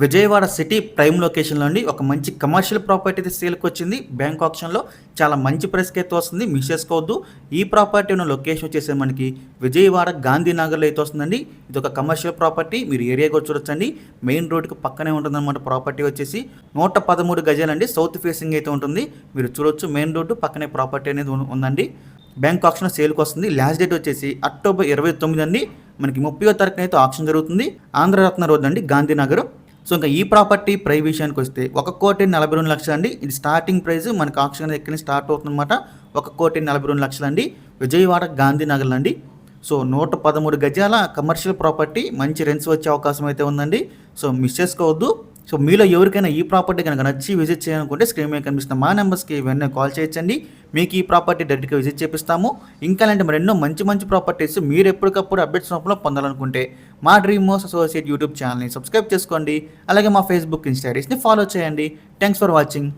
Vijayawada city prime లొకేషన్లో అండి. ఒక మంచి కమర్షియల్ ప్రాపర్టీ అయితే సేల్కి వచ్చింది. బ్యాంక్ ఆప్షన్లో చాలా మంచి ప్రైస్కి అయితే వస్తుంది. మిస్ చేసుకోవద్దు. ఈ ప్రాపర్టీ ఉన్న లొకేషన్ వచ్చేసి మనకి విజయవాడ గాంధీనగర్లో అయితే వస్తుందండి. ఇది ఒక కమర్షియల్ ప్రాపర్టీ మీరు ఏరియాకి చూడొచ్చండి. మెయిన్ రోడ్కి పక్కనే ఉంటుందన్నమాట ప్రాపర్టీ వచ్చేసి. నూట పదమూడు గజాలండి. సౌత్ ఫేసింగ్ అయితే ఉంటుంది. మీరు చూడొచ్చు మెయిన్ రోడ్డు పక్కనే ప్రాపర్టీ అనేది ఉందండి. బ్యాంక్ ఆప్షన్ సేల్కి వస్తుంది. లాస్ట్ డేట్ వచ్చేసి అక్టోబర్ ఇరవై తొమ్మిది అండి. మనకి ముప్పై తారీఖున అయితే ఆప్షన్ జరుగుతుంది. ఆంధ్రరత్న రోడ్ అండి. గాంధీనగర్. సో ఇంకా ఈ ప్రాపర్టీ ప్రై విషయానికి వస్తే ఒక కోటి నలభై రెండు లక్షలు అండి. ఇది స్టార్టింగ్ ప్రైస్ మనకి ఆక్షన్ ఎక్కడి నుంచి స్టార్ట్ అవుతుందన్నమాట. ఒక కోటి నలభై రెండు లక్షలు అండి. విజయవాడ గాంధీనగర్ అండి. సో నూట పదమూడు గజాల కమర్షియల్ ప్రాపర్టీ మంచి రెంట్స్ వచ్చే అవకాశం అయితే ఉందండి. సో మిస్ చేసుకోవద్దు. సో మీలో ఎవరికైనా ఈ ప్రాపర్టీ కనుక నచ్చి విజిట్ చేయాలనుకుంటే స్క్రీన్ మీద కనిపిస్తున్న మా నెంబర్స్కి వెంటనే కాల్ చేయొచ్చండి. మీకు ఈ ప్రాపర్టీ డైరెక్ట్గా విజిట్ చేపిస్తాము. ఇంకా అలాంటి మరి ఎన్నో మంచి మంచి ప్రాపర్టీస్ మీరు ఎప్పటికప్పుడు అప్డేట్స్ రూపంలో పొందాలనుకుంటే మా డ్రీమ్ మోస్ అసోసియేట్ యూట్యూబ్ ఛానల్ని సబ్స్క్రైబ్ చేసుకోండి. అలాగే మా ఫేస్బుక్ ఇన్స్టారీస్ని ఫాలో చేయండి. Thanks for watching